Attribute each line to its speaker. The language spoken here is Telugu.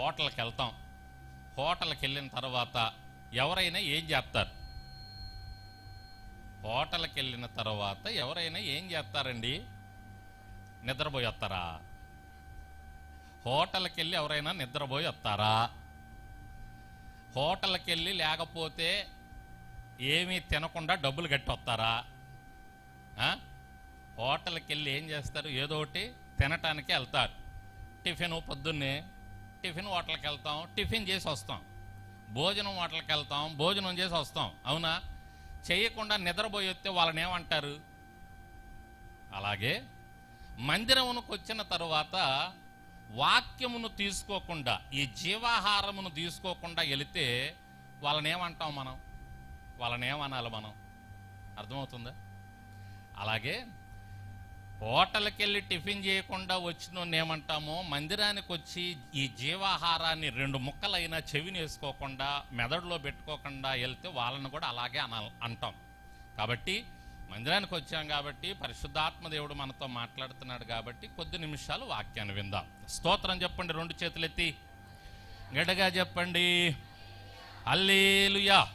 Speaker 1: హోటల్కి వెళ్తాం హోటల్కి వెళ్ళిన తర్వాత ఎవరైనా ఏం చేస్తారు? హోటల్కి వెళ్ళిన తర్వాత ఎవరైనా ఏం చేస్తారండి? నిద్రపోయి వస్తారా హోటల్కి వెళ్ళి ఎవరైనా నిద్రపోయి వస్తారా హోటల్కి వెళ్ళి లేకపోతే ఏమీ తినకుండా డబ్బులు కట్టొస్తారా? హోటల్కి వెళ్ళి ఏం చేస్తారు? ఏదో ఒకటి తినటానికి వెళ్తారు. టిఫిన్ పొద్దున్నే టిఫిన్ హోటల్కి వెళ్తాం టిఫిన్ చేసి వస్తాం. భోజనం హోటల్కి వెళ్తాం భోజనం చేసి వస్తాం. అవునా? చేయకుండా నిద్రపోయి వస్తే వాళ్ళని ఏమంటారు? అలాగే మందిరమునకు వచ్చిన తరువాత వాక్యమును తీసుకోకుండా ఈ జీవాహారమును తీసుకోకుండా వెళితే వాళ్ళని ఏమంటాం మనం? వాళ్ళని ఏమనాలి మనం? అర్థమవుతుందా? అలాగే హోటల్కి వెళ్ళి టిఫిన్ చేయకుండా వచ్చిన ఏమంటామో మందిరానికి వచ్చి ఈ జీవాహారాన్ని రెండు ముక్కలైనా చెవిని వేసుకోకుండా మెదడులో పెట్టుకోకుండా వెళ్తే వాళ్ళని కూడా అలాగే అన అంటాం. కాబట్టి మందిరానికి వచ్చాం కాబట్టి పరిశుద్ధాత్మ దేవుడు మనతో మాట్లాడుతున్నాడు కాబట్టి కొద్ది నిమిషాలు వాక్యాన్ని విందాం. స్తోత్రం చెప్పండి రెండు చేతులెత్తి. గడ్డగా చెప్పండి. అల్లేలుయా